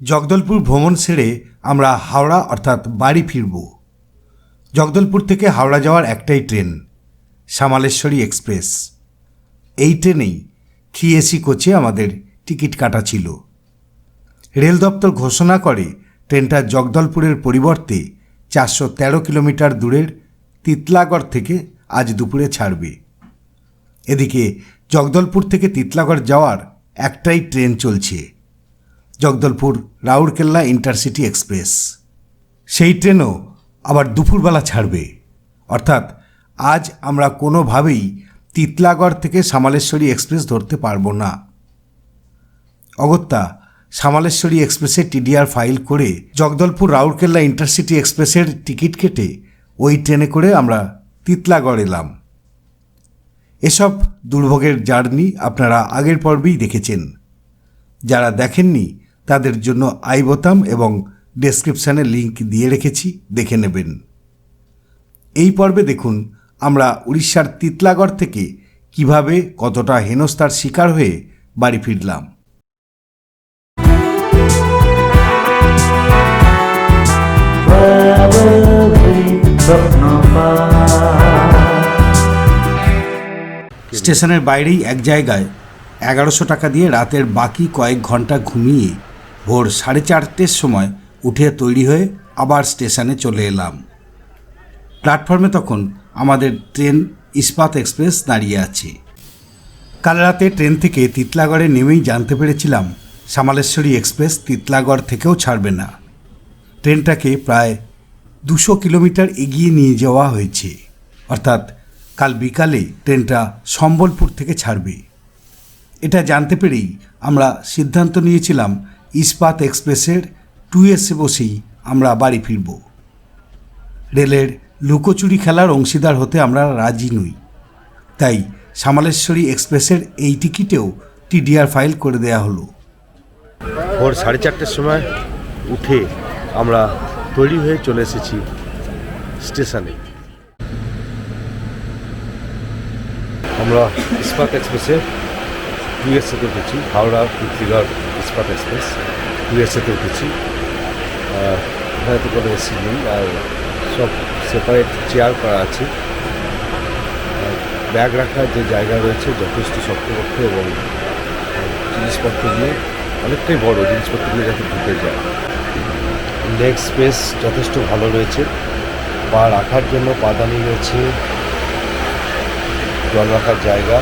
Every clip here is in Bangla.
জগদলপুর ভ্রমণ সেরে আমরা হাওড়া অর্থাৎ বাড়ি ফিরব। জগদলপুর থেকে হাওড়া যাওয়ার একটাই ট্রেন, শ্যামালেশ্বরী এক্সপ্রেস। এই ট্রেনেই থ্রি এসি কোচে আমাদের টিকিট কাটা ছিল। রেল দপ্তর ঘোষণা করে ট্রেনটা জগদলপুরের পরিবর্তে চারশো তেরো কিলোমিটার দূরের তিতলাগড় থেকে আজ দুপুরে ছাড়বে। এদিকে জগদলপুর থেকে তিতলাগড় যাওয়ার একটাই ট্রেন চলছে। Jagdalpur Rourkela intercity express. সেই ট্রেনও আবার দুপুরবেলা ছাড়বে। অর্থাৎ আজ আমরা কোনোভাবেই তিতলাগড় থেকে সামালেশ্বরী এক্সপ্রেস ধরতে পারব না। অগত্যা সামালেশ্বরী এক্সপ্রেসের টিডিআর ফাইল করে জগদলপুর রাউরকেল্লা ইন্টারসিটি এক্সপ্রেসের টিকিট কেটে ওই ট্রেনে করে আমরা তিতলাগড় এলাম। এসব দুর্ভোগের জার্নি আপনারা আগের পর্বেই দেখেছেন। যারা দেখেননি তাদের জন্য আই বোতাম এবং ডেসক্রিপশানে লিংক দিয়ে রেখেছি, দেখে নেবেন। এই পর্বে দেখুন আমরা উড়িষ্যার তিতলাগড় থেকে কীভাবে কতটা হেনস্থার শিকার হয়ে বাড়ি ফিরলাম। স্টেশনের বাইরেই এক জায়গায় এগারোশো টাকা দিয়ে রাতের বাকি কয়েক ঘণ্টা ঘুমিয়ে ভোর সাড়ে চারটের সময় উঠে তৈরি হয়ে আবার স্টেশনে চলে এলাম। প্ল্যাটফর্মে তখন আমাদের ট্রেন ইস্পাত এক্সপ্রেস দাঁড়িয়ে আছে। কাল রাতে ট্রেন থেকে তিতলাগড়ে নেমেই জানতে পেরেছিলাম সামালেশ্বরী এক্সপ্রেস তিতলাগড় থেকেও ছাড়বে না। ট্রেনটাকে প্রায় দুশো কিলোমিটার এগিয়ে নিয়ে যাওয়া হয়েছে। অর্থাৎ কাল বিকালে ট্রেনটা সম্বলপুর থেকে ছাড়বে। এটা জানতে পেরেই আমরা সিদ্ধান্ত নিয়েছিলাম ইস্পাত এক্সপ্রেসের টু এসে বসেই আমরা বাড়ি ফিরব। রেলের লুকোচুরি খেলার অংশীদার হতে আমরা রাজি নই। তাই সামালেশ্বরী এক্সপ্রেসের এই টিকিটেও টিডিআর ফাইল করে দেয়া হলো। ভোর সাড়ে চারটের সময় উঠে আমরা তৈরি হয়ে চলে এসেছি স্টেশনে। আমরা ইস্পাত এক্সপ্রেসে ইউএসএতে উঠেছি, হাওড়া পৃথ্বীগড় ইস্পাত এক্সপ্রেস ইউএসএতে উঠেছি আর এখানে তো কোনো এসি নেই আর সব সেপারেট চেয়ার করা আছে ব্যাগ রাখার যে জায়গা রয়েছে যথেষ্ট শক্তপক্ষ এবং জিনিসপত্র দিয়ে অনেকটাই বড় জিনিসপত্র দিয়ে যাতে ঢুকে যায় লেগ স্পেস যথেষ্ট ভালো রয়েছে পা রাখার জন্য পাদানি রয়েছে জল রাখার জায়গা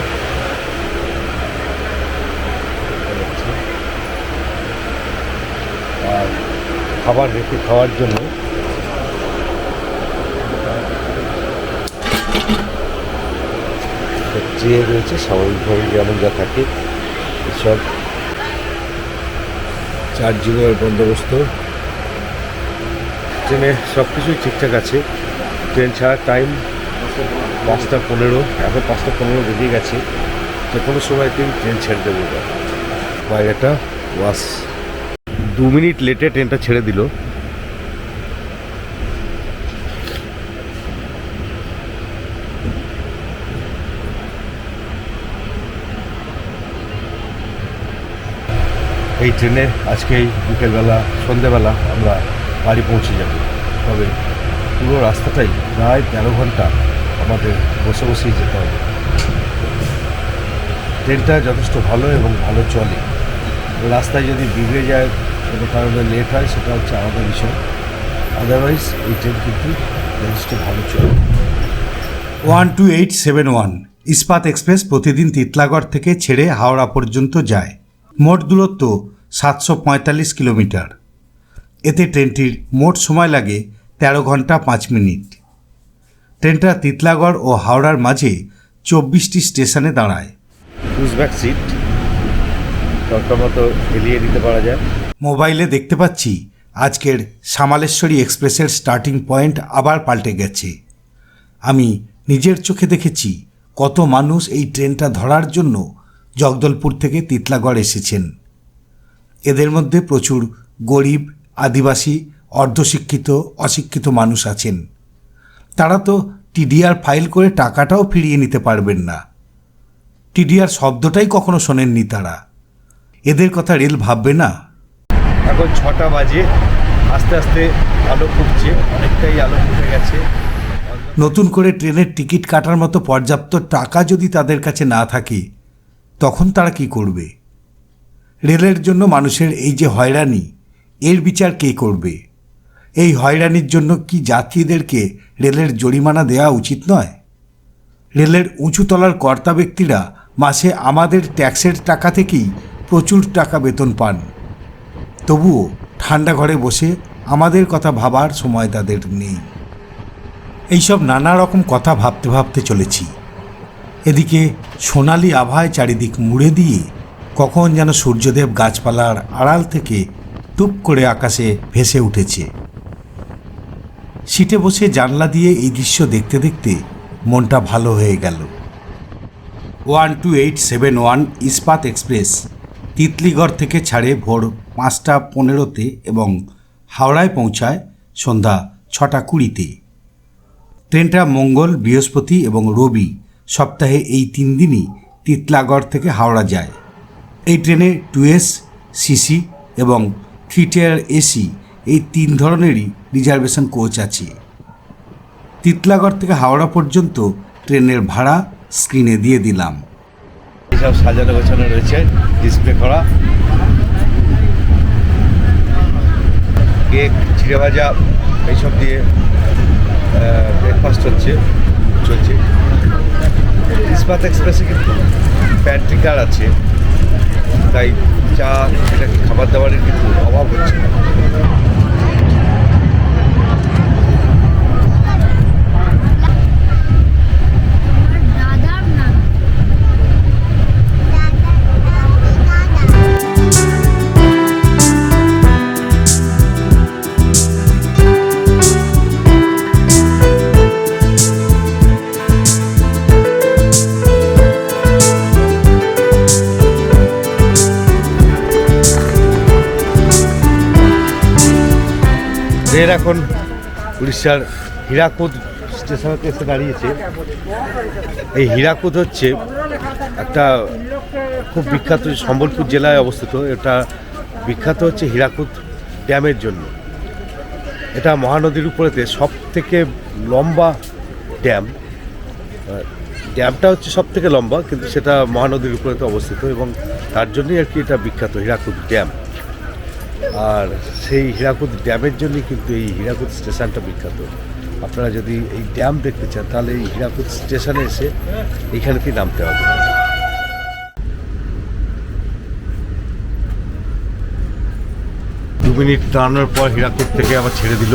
আর খাবার রেখে খাওয়ার জন্য ট্রে রয়েছে স্বাভাবিকভাবে যেমন যা থাকে, এসব চার্জিংয়ের বন্দোবস্ত ট্রেনে সব কিছুই ঠিকঠাক আছে ট্রেন ছাড়ার টাইম পাঁচটা পনেরো, এখন পাঁচটা পনেরো বেরিয়ে গেছে, যে কোনো সময় তুমি ট্রেন ছেড়ে দেবো। বাইরেটা ওয়াশ দু মিনিট লেটে ট্রেনটা ছেড়ে দিল। এই ট্রেনে আজকেই বিকেলবেলা, সন্ধেবেলা আমরা বাড়ি পৌঁছে যাব। তবে পুরো রাস্তাটাই প্রায় তেরো ঘণ্টা আমাদের বসে বসেই যেতে হবে। ট্রেনটা যথেষ্ট ভালো এবং ভালো চলে। রাস্তায় যদি বিগড়ে যায় কোনো কারণে লেট হয় সেটা হচ্ছে আলাদা বিষয়। আদারওয়াইজ এই ট্রেন কিন্তু যথেষ্ট ভালো চলে। One two eight seven one Ispat express প্রতিদিন তিতলাগড় থেকে ছেড়ে হাওড়া পর্যন্ত যায়। মোট দূরত্ব সাতশো পঁয়তাল্লিশ কিলোমিটার। এতে ট্রেনটির মোট সময় লাগে তেরো ঘণ্টা পাঁচ মিনিট। ট্রেনটা তিতলাগড় ও হাওড়ার মাঝে চব্বিশটি স্টেশনে দাঁড়ায়। সিট দরকার মতো হেলিয়ে দিতে পারা যায়। মোবাইলে দেখতে পাচ্ছি, আজকের সামালেশ্বরী এক্সপ্রেসের স্টার্টিং পয়েন্ট আবার পাল্টে গেছে। আমি নিজের চোখে দেখেছি কত মানুষ এই ট্রেনটা ধরার জন্য জগদলপুর থেকে তিতলাগড় এসেছেন। এদের মধ্যে প্রচুর গরিব, আদিবাসী, অর্ধশিক্ষিত, অশিক্ষিত মানুষ আছেন। তারা তো টিডিআর ফাইল করে টাকাটাও ফিরিয়ে নিতে পারবেন না। টিডিআর শব্দটাই কখনো শোনেননি তারা। এদের কথা রেল ভাববে না। এখন ছটা বাজে আস্তে আস্তে আলো ফুটছে অনেকটাই আলো ফুটে গেছে। নতুন করে ট্রেনের টিকিট কাটার মতো পর্যাপ্ত টাকা যদি তাদের কাছে না থাকে তখন তারা কি করবে? রেলের জন্য মানুষের এই যে হয়রানি এর বিচার কে করবে? এই হয়রানির জন্য কি যাত্রীদেরকে রেলের জরিমানা দেওয়া উচিত নয়? রেলের উঁচুতলার কর্তা ব্যক্তিরা মাসে আমাদের ট্যাক্সের টাকা থেকেই প্রচুর টাকা বেতন পান। তবুও ঠান্ডা ঘরে বসে আমাদের কথা ভাবার সময় তাদের নেই। এইসব নানা রকম কথা ভাবতে ভাবতে চলেছি। এদিকে সোনালি আভায় চারিদিক মুড়ে দিয়ে কখন যেন সূর্যদেব গাছপালার আড়াল থেকে টুপ করে আকাশে ভেসে উঠেছে। সিটে বসে জানলা দিয়ে এই দৃশ্য দেখতে দেখতে মনটা ভালো হয়ে গেল। One two eight seven one Ispat express Titlagarh থেকে ছাড়ে ভোর পাঁচটা পনেরোতে এবং হাওড়ায় পৌঁছায় সন্ধ্যা ছটা কুড়িতে। ট্রেনটা মঙ্গল, বৃহস্পতি এবং রবি সপ্তাহে এই তিন দিনই তিতলাগড় থেকে হাওড়া যায়। এই ট্রেনে টু এস সিসি এবং থ্রি টিয়ার এসি এই তিন ধরনেরই রিজার্ভেশন কোচ আছে। তিতলাগড় থেকে হাওড়া পর্যন্ত ট্রেনের ভাড়া স্ক্রিনে দিয়ে দিলাম। এইসব সাজানো গোছানো রয়েছে ডিসপ্লে করা। কেক চিড়ে ভাজা, এইসব দিয়ে ব্রেকফাস্ট হচ্ছে, চলছে। ইস্পাত এক্সপ্রেসে কিন্তু প্যান্ট্রি কার আছে, তাই চা, এটা কি খাবার দাবারের কিন্তু অভাব হচ্ছে ট্রেন এখন উড়িষ্যার হীরাকুদ স্টেশনেতে এসে দাঁড়িয়েছে। এই হীরাকুদ হচ্ছে একটা খুব বিখ্যাত, সম্বলপুর জেলায় অবস্থিত। এটা বিখ্যাত হচ্ছে হীরাকুদ ড্যামের জন্য। এটা মহানদীর উপরেতে সব থেকে লম্বা ড্যাম। ড্যামটা হচ্ছে সব থেকে লম্বা, কিন্তু সেটা মহানদীর উপরেতে অবস্থিত এবং তার জন্যই আর কি এটা বিখ্যাত, হীরাকুদ ড্যাম। আর সেই হীরাকুদ ড্যামের জন্যই কিন্তু এই হীরাকুদ স্টেশনটা বিখ্যাত। আপনারা যদি এই ড্যাম দেখতে চান, তাহলে এই হীরাকুদ স্টেশনে এসে এইখানেতেই নামতে হবে। দু মিনিট দাঁড়ানোর পর হীরাকুদ থেকে আবার ছেড়ে দিল।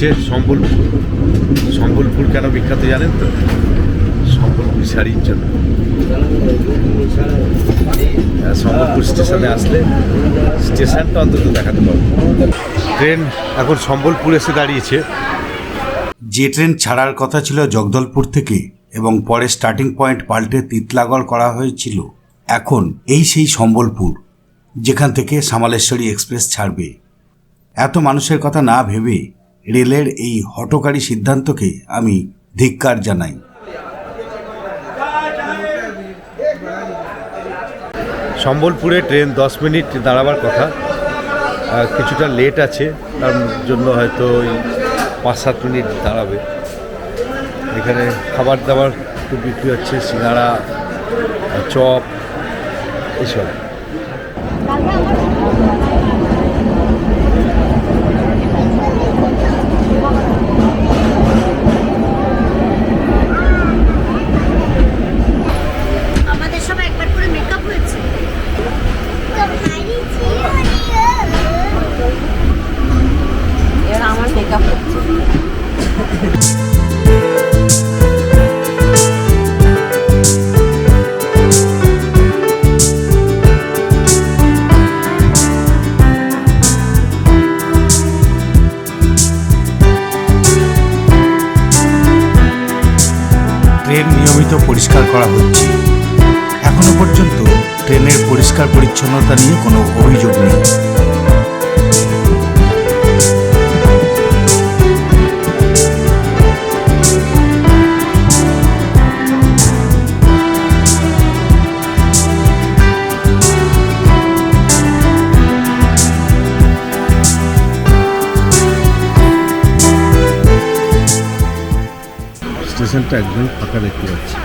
হচ্ছে সম্বলপুর। সম্বলপুর কেন বিখ্যাত জানেন তো? সম্বলপুর শাড়ির জন্য। হ্যাঁ, সম্বলপুর স্টেশনে আসলে স্টেশনটা অন্তত দেখাতে পারব। ট্রেন এখন সম্বলপুর এসে দাঁড়িয়েছে। যে ট্রেন ছাড়ার কথা ছিল জগদলপুর থেকে এবং পরে স্টার্টিং পয়েন্ট পাল্টে তিতলাগড় করা হয়েছিল এখন এই সেই সম্বলপুর যেখান থেকে সামালেশ্বরী এক্সপ্রেস ছাড়বে। এত মানুষের কথা না ভেবে রেলের এই হটকারী সিদ্ধান্তকে আমি ধিক্কার জানাই। সম্বলপুরে ট্রেন দশ মিনিট দাঁড়াবার কথা। কিছুটা লেট আছে তার জন্য হয়তো ওই পাঁচ সাত মিনিট দাঁড়াবে। এখানে খাবার দাবার একটু বিক্রি হচ্ছে সিঙ্গাড়া আহ, চপ এসব। ট্রেন নিয়মিত পরিষ্কার করা হচ্ছে। এখনও পর্যন্ত ট্রেনের পরিষ্কার পরিচ্ছন্নতা নিয়ে কোনো অভিযোগ নেই। স্টেশনটা একদম ফাঁকা দেখতে পাচ্ছি।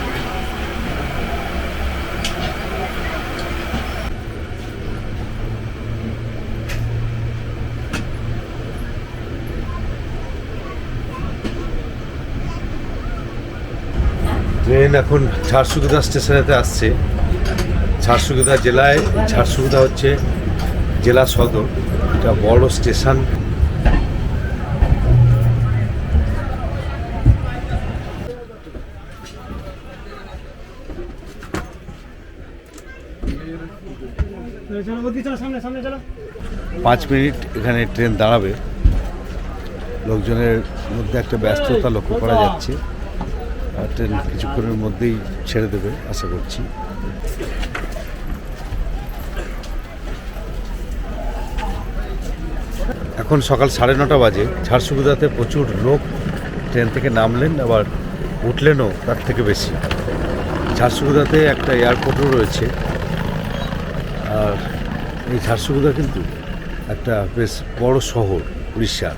ট্রেন এখন ঝাড়সুগুদা স্টেশনেতে আসছে। ঝাড়সুগুদা জেলায়, ঝাড়সুগুদা হচ্ছে জেলা সদর। এটা বড় স্টেশন। পাঁচ মিনিট এখানে ট্রেন দাঁড়াবে। লোকজনের মধ্যে একটা ব্যস্ততা লক্ষ্য করা যাচ্ছে। ট্রেন কিছুক্ষণের মধ্যেই ছেড়ে দেবে, আশা করছি। এখন সকাল সাড়ে নটা বাজে। ঝাড়সুগুদাতে প্রচুর লোক ট্রেন থেকে নামলেন, আবার উঠলেনও তার থেকে বেশি। ঝাড়সুগুদাতে একটা এয়ারপোর্টও রয়েছে। আর এই ঝারসুগুদা কিন্তু একটা বেশ বড় শহর উড়িষ্যার।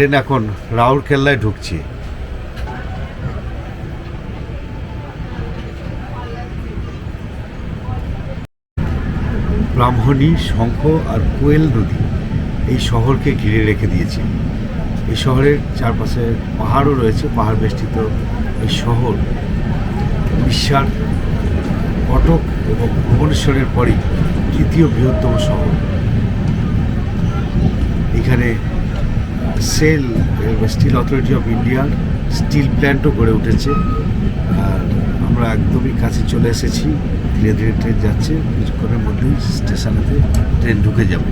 ট্রেন এখন রাউরকেল্লায় ঢুকছে। ব্রাহ্মণী, শঙ্খ আর কোয়েল নদী এই শহরকে ঘিরে রেখে দিয়েছে। এই শহরের চারপাশে পাহাড়ও রয়েছে, পাহাড় বেষ্টিত এই শহর। বিশ্বার কটক এবং ভুবনেশ্বরের পরই তৃতীয় বৃহত্তম শহর। এখানে সেল স্টিল অথরিটি অফ ইন্ডিয়ার স্টিল প্ল্যান্টও গড়ে উঠেছে। আর আমরা একদমই কাছে চলে এসেছি। ধীরে ধীরে ট্রেন যাচ্ছে। কিছুক্ষণের মধ্যেই স্টেশনেতে ট্রেন ঢুকে যাবে।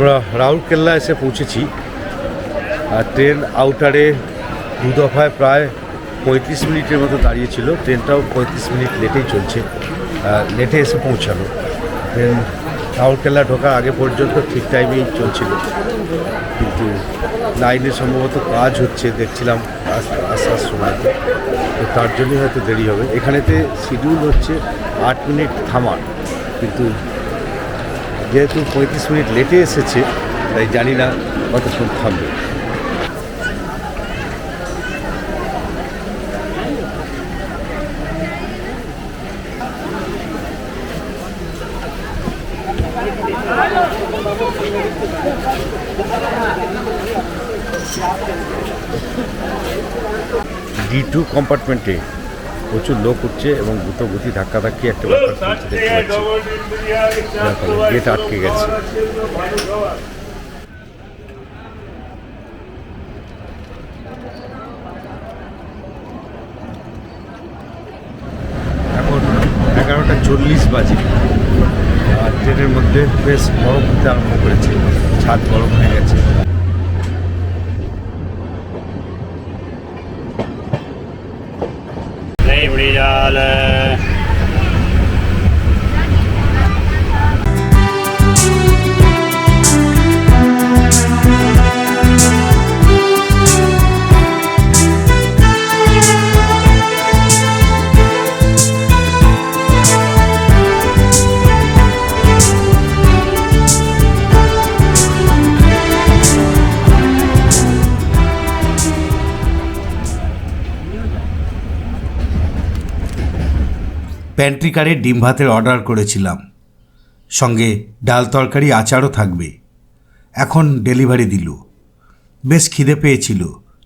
আমরা রাউরকেল্লা এসে পৌঁছেছি আর ট্রেন আউটারে দু দফায় প্রায় পঁয়ত্রিশ মিনিটের মতো দাঁড়িয়েছিল। ট্রেনটাও পঁয়ত্রিশ মিনিট লেটেই চলছে। লেটে এসে পৌঁছালো। ট্রেন রাউরকেল্লা ঢোকার আগে পর্যন্ত ঠিক টাইমেই চলছিল। কিন্তু লাইনে সম্ভবত কাজ হচ্ছে দেখছিলাম আসার সময়। তো তার জন্যই হয়তো দেরি হবে। এখানেতে শিডিউল হচ্ছে আট মিনিট থামার। কিন্তু যেহেতু পঁয়ত্রিশ মিনিট লেটে এসেছে, তাই জানি না কতক্ষণ থামবে। ডি টু কম্পার্টমেন্টে প্রচুর লোক উঠছে এবং দ্রুত গতি ধাক্কাধাক্কি একটা ব্যাপার দেখতে পাচ্ছি। গেট আটকে গেছে। এখন এগারোটা চল্লিশ বাজে। আর ট্রেনের মধ্যে বেশ গরম হতে আরম্ভ করেছে। ছাদ গরম হয়ে গেছে। ਨਹੀਂ প্যান্ট্রিকারে ডিম ভাতের অর্ডার করেছিলাম। সঙ্গে ডাল তরকারি আচারও থাকবে। এখন ডেলিভারি দিল। বেশ খিদে পেয়েছিল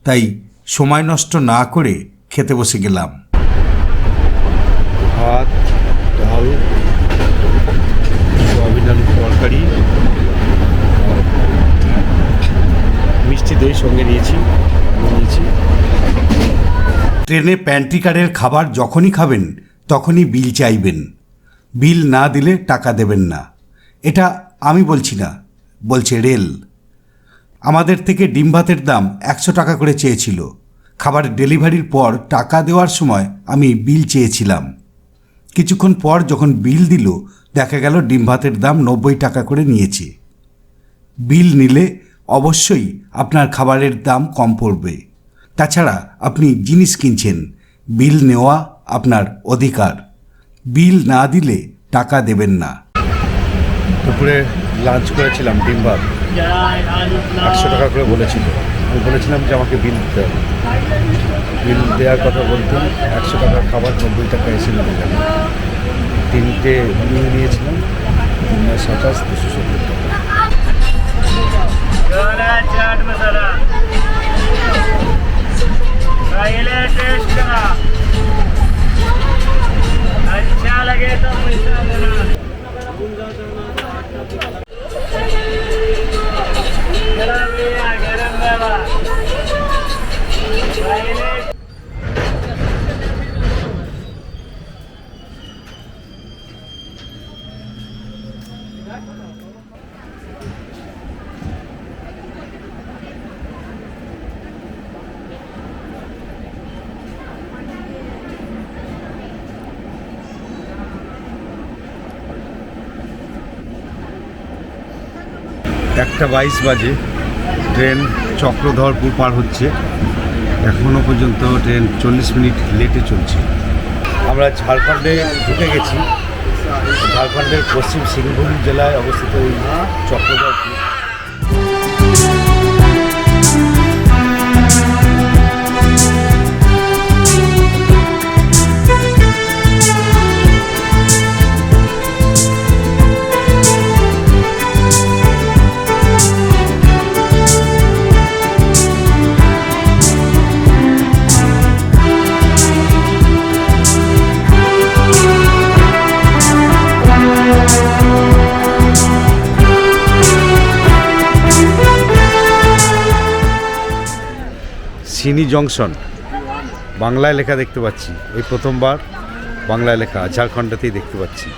তাই সময় নষ্ট না করে খেতে বসে গেলাম। ভাত ডাল সয়াবিন তরকারি মিষ্টি দই সঙ্গে নিয়েছি নিয়েছি। ট্রেনে প্যান্ট্রিকারের খাবার যখনই খাবেন তখনই বিল চাইবেন। বিল না দিলে টাকা দেবেন না। এটা আমি বলছি না, বলছে রেল। আমাদের থেকে ডিম ভাতের দাম একশো টাকা করে চেয়েছিল। খাবার ডেলিভারির পর টাকা দেওয়ার সময় আমি বিল চেয়েছিলাম। কিছুক্ষণ পর যখন বিল দিল, দেখা গেল ডিম ভাতের দাম নব্বই টাকা করে নিয়েছে। বিল নিলে অবশ্যই আপনার খাবারের দাম কম পড়বে। তাছাড়া আপনি জিনিস কিনছেন। বিল নেওয়া আপনার অধিকার বিল না দিলে টাকা দেবেন না দুপুরে লাঞ্চ করেছিলাম ডিম ভাত একশো টাকা করে বলেছিল আমি বলেছিলাম যে আমাকে বিল দিতে হবে বিল দেওয়ার কথা বলতাম একশো টাকার খাবার নব্বই টাকা এসে নিয়ে গেল তিনটে নিয়ে নিয়েছিলাম তিন নয় সাতাশ দুশো সত্তর টাকা छोला चाट मसाला पहले टेस्ट ખ્યાલ લાગે તો પૈસા একটা বাইশ বাজে। ট্রেন চক্রধরপুর পার হচ্ছে। এখনও পর্যন্ত ট্রেন চল্লিশ মিনিট লেটে চলছে। আমরা ঝাড়খণ্ডে ঢুকে গেছি। ঝাড়খণ্ডের পশ্চিম সিংভূম জেলায় অবস্থিত এই চক্রধরপুর। সিনি জংশন। বাংলায় লেখা দেখতে পাচ্ছি। এই প্রথমবার বাংলায় লেখা ঝাড়খণ্ডতেই দেখতে পাচ্ছি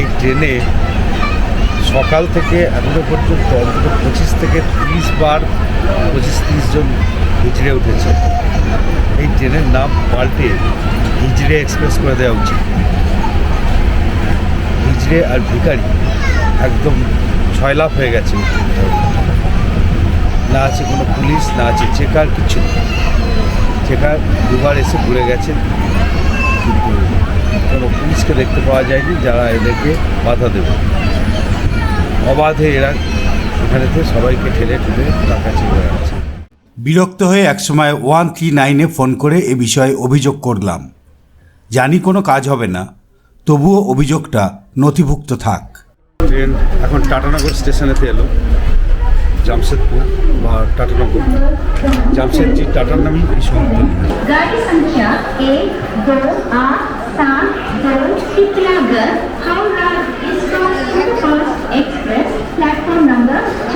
এই ট্রেনে সকাল থেকে এখনও পর্যন্ত, অন্তত পঁচিশ থেকে তিরিশ বার পঁচিশ তিরিশ জন হিজড়ে উঠেছে। এই ট্রেনের নাম পাল্টে হিজড়ে এক্সপ্রেস করে দেওয়া উচিত। হিজড়ে আর ভিখারি একদম ছয় লাভ হয়ে গেছে না আছে কোনো পুলিশ, না আছে চেকার, কিছু চেকার দুবার এসে ঘুরে গেছেন, কিন্তু কোনো পুলিশকে দেখতে পাওয়া যায়নি, যারা এদেরকে বাধা দেবে। অবাধে এরা এখানেতে সবাইকে ঠেলে ঠেলে টাকা চেয়ে যাচ্ছে বিরক্ত হয়ে একসময় ওয়ান থ্রি নাইনে ফোন করে এ বিষয়ে অভিযোগ করলাম। জানি কোনো কাজ হবে না তবুও অভিযোগটা নথিভুক্ত থাক। ট্রেন এখন টাটানগর স্টেশনেতে এলো জামশেদপুর বা টাটানগর। জামশেদজি টাটার নামেই এই শহরতলি गाड़ी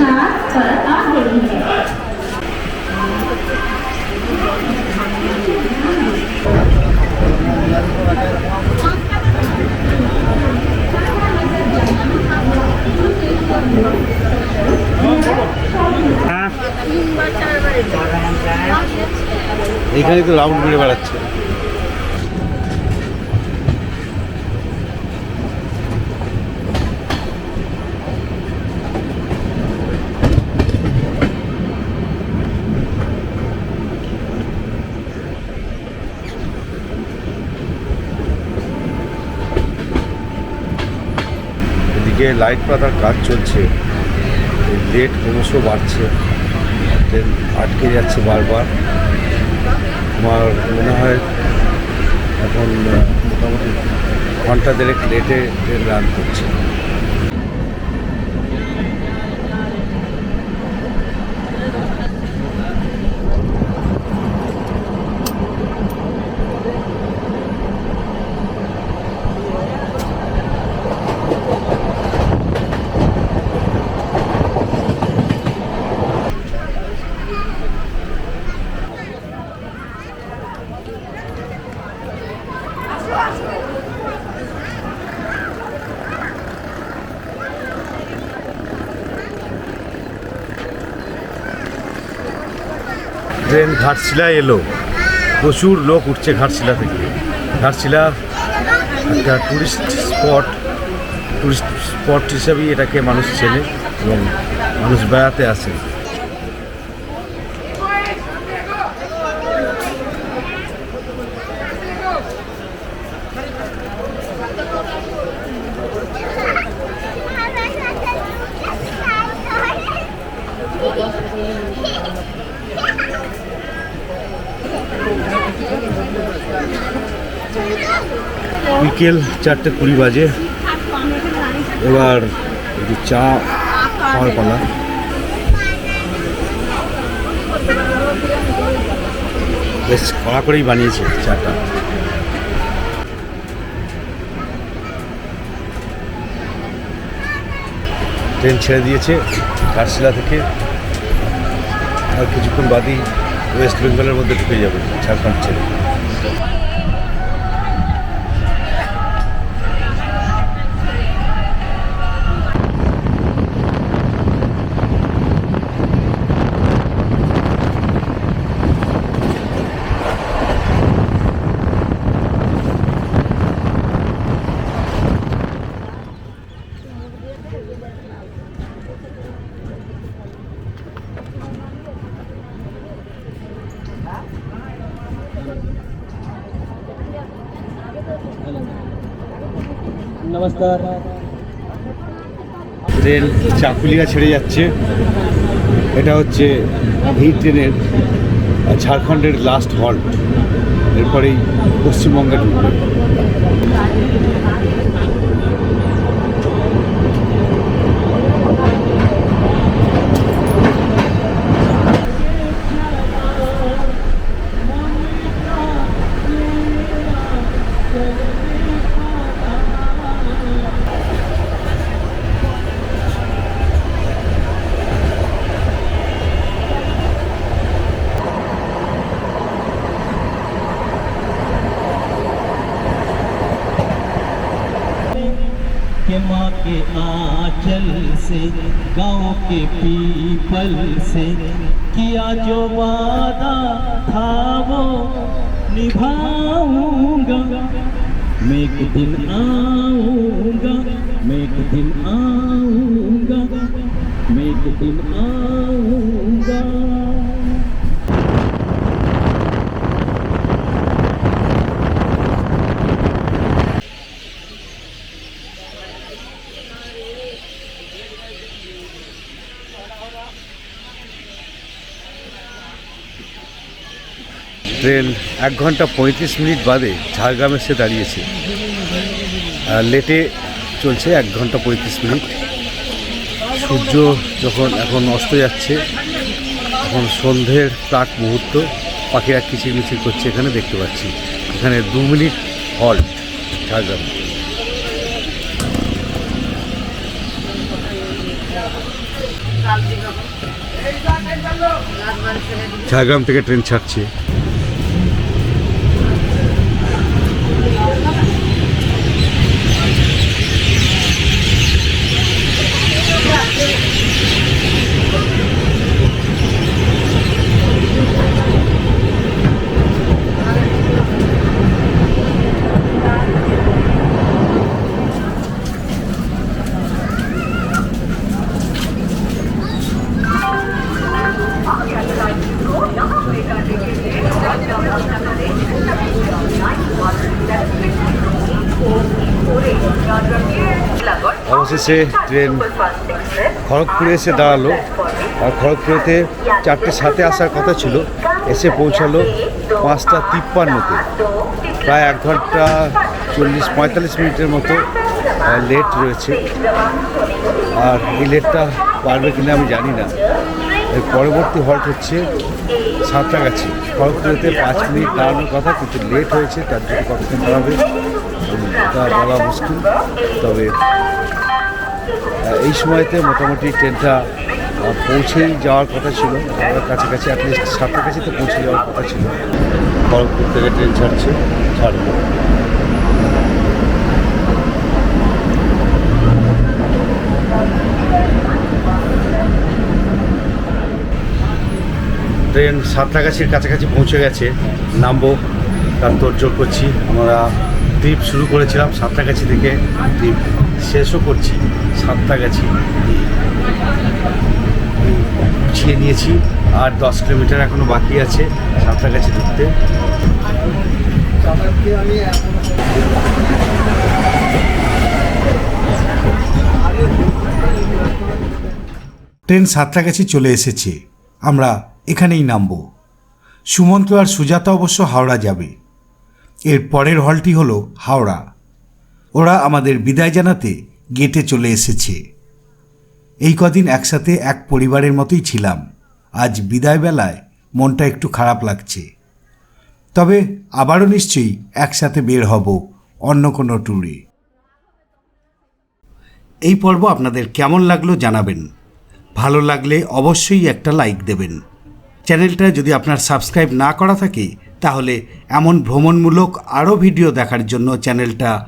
नंबर चार पर आ गई है এইখানে তো রাউন্ড মেরে বেড়াচ্ছে লাইট পাতার কাজ চলছে লেট ক্রমশ বাড়ছে, ট্রেন আটকে যাচ্ছে বারবার। আমার মনে হয় এখন মোটামুটি ঘণ্টা দেড়েক লেটে ট্রেন রান করছে। ট্রেন ঘাটশিলায় এলো। প্রচুর লোক উঠছে ঘাটশিলা থেকে। ঘাটশিলা একটা টুরিস্ট স্পট টুরিস্ট স্পট হিসাবেই এটাকে মানুষ চেনে এবং মানুষ বেড়াতে আসে। বিকেল চারটে কুড়ি বাজে। এবার একটু চা খাওয়ার পালা। বেশ কড়া করেই বানিয়েছে চাটা। ট্রেন ছেড়ে দিয়েছে ঘাটশিলা থেকে। আর কিছুক্ষণ বাদই ওয়েস্ট বেঙ্গলের মধ্যে ঢুকে যাবে ঝাড়খণ্ড ছেড়ে। ট্রেন চাকুলিয়া ছেড়ে যাচ্ছে। এটা হচ্ছে ভি ট্রেনের ঝাড়খণ্ডের লাস্ট হল্ট এরপরেই পশ্চিমবঙ্গে ঢুকবে। से गाँव के पीपल से किया जो वादा था वो निभाऊँगा। मैं एक दिन आऊँगा, मैं एक दिन आऊँगा, मैं एक दिन आऊँगा। এক ঘণ্টা পঁয়ত্রিশ মিনিট বাদে ঝাড়গ্রাম এসে দাঁড়িয়েছে। লেটে চলছে এক ঘণ্টা পঁয়ত্রিশ মিনিট। সূর্য যখন এখন অস্ত যাচ্ছে এখন সন্ধ্যের প্রাক মুহূর্ত, পাখিরা কিচিরমিচির করছে এখানে দেখতে পাচ্ছি। এখানে দু মিনিট হল্ট ঝাড়গ্রাম। ঝাড়গ্রাম থেকে ট্রেন ছাড়ছে। অবশেষে ট্রেন খড়গপুরে এসে দাঁড়াল। আর খড়গপুরেতে চারটে সাথে আসার কথা ছিল। এসে পৌঁছালো পাঁচটা তিপ্পান্নতে। প্রায় এক ঘণ্টা চল্লিশ, পঁয়তাল্লিশ মিনিটের মতো লেট রয়েছে। আর এই লেটটা পারবে কিনা আমি জানি না। এর পরবর্তী হল্ট হচ্ছে সাঁতরাগাছি। খড়গপুরেতে পাঁচ মিনিট দাঁড়ানোর কথা, কিন্তু লেট হয়েছে, তার জন্য কতক্ষণ দাঁড়াবে তা বলা মুশকিল। তবে এই সময়তে মোটামুটি ট্রেনটা পৌঁছেই যাওয়ার কথা ছিল। আমরা কাছাকাছি অ্যাটলিস্ট সাতটাকাছিতে পৌঁছে যাওয়ার কথা ছিল। খড়গপুর থেকে ট্রেন ছাড়ছে ছাড়বে ট্রেন সাতটাগাছির কাছাকাছি পৌঁছে গেছে। নামবো, তার তোড়জোড় করছি। আমরা ট্রিপ শুরু করেছিলাম সাতটাগাছি থেকে ট্রিপ শেষও করছি সাতটাগাছি গুছিয়ে নিয়েছি, আর দশ কিলোমিটার এখনও বাকি আছে সাতটাগাছি ঢুকতে। ট্রেন সাতটাগাছি চলে এসেছে, আমরা এখানেই নামব। সুমন্ত আর সুজাতা অবশ্য হাওড়া যাবে। এর পরের হলটি হলো হাওড়া। ওরা আমাদের বিদায় জানাতে গেটে চলে এসেছে। এই কদিন একসাথে এক পরিবারের মতোই ছিলাম। আজ বিদায় বেলায় মনটা একটু খারাপ লাগছে। তবে আবারও নিশ্চয়ই একসাথে বের হব অন্য কোনো ট্যুরে এই পর্ব আপনাদের কেমন লাগল জানাবেন। ভালো লাগলে অবশ্যই একটা লাইক দেবেন। চ্যানেলটা যদি আপনার সাবস্ক্রাইব না করা থাকে, তাহলে এমন ভ্রমণমূলক আরও ভিডিও দেখার জন্য চ্যানেলটা